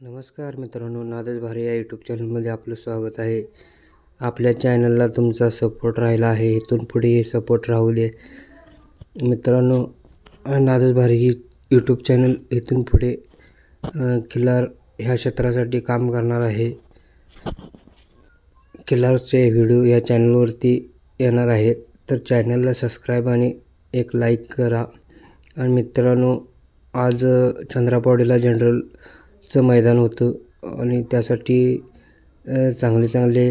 नमस्कार मित्रांनो नादच भारी या यूट्यूब चॅनलमध्ये आपलं स्वागत आहे. आपल्या चॅनलला तुमचा सपोर्ट राहिला आहे इथून पुढे सपोर्ट राहू दे. मित्रांनो नादच भारी ही यूट्यूब चॅनल इथून पुढे किल्लार ह्या क्षेत्रासाठी काम करणार आहे. किल्लारचे व्हिडिओ या चॅनलवरती येणार आहेत. तर चॅनलला सबस्क्राईब आणि एक लाईक करा. आणि मित्रांनो आज चंद्रापावडीला चं मैदान होतं. आणि त्यासाठी चांगले चांगले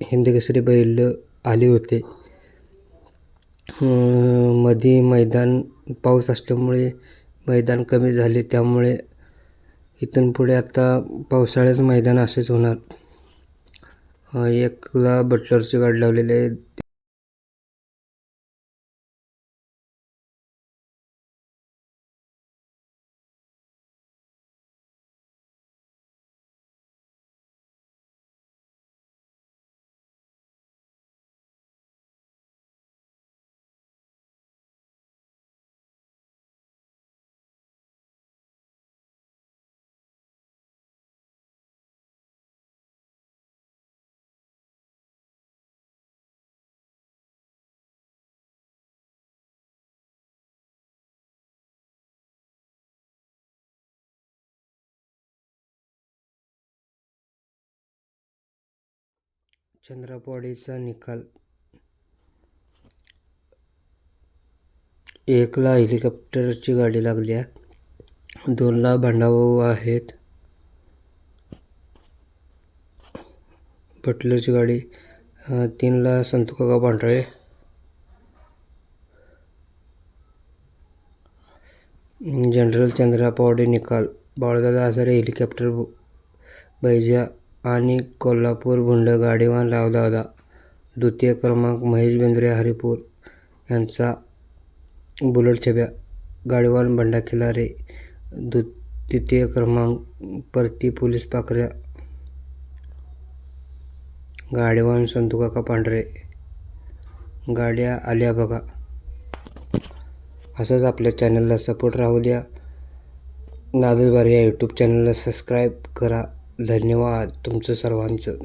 हिंदकेसरी बैल आले होते. मध्ये मैदान पाऊस असल्यामुळे मैदान कमी झाले. त्यामुळे इथून पुढे आता पावसाळ्याचं मैदान असेच होणार. एकला बटलरची गाडी लावलेली आहे. चंद्रापावडीचा निकाल. एकला हेलिकॉप्टरची गाडी लागली आहे. दोनला भांडाभाऊ आहेत. बटलरची गाडी. तीनला संतुकाका पांढरे. जनरल चंद्रापावडे निकाल. बाळदादा आजारे हेलिकॉप्टर बैजा आणि कोल्हापूर भुंड गाडीवान रावदादा द्वितीय क्रमांक महेश बेंद्रे हरिपूर यांचा बुलट छब्या गाडीवान बंडा खिलारे दु तृतीय क्रमांक परती पोलीस पाखऱ्या गाडीवान संतुकाका पांढरे गाड्या आल्या बघा. असंच आपल्या चॅनलला सपोर्ट राहू द्या. नादलबार या यूट्यूब चॅनलला सबस्क्राईब करा. धन्यवाद तुमचं सर्वांचं.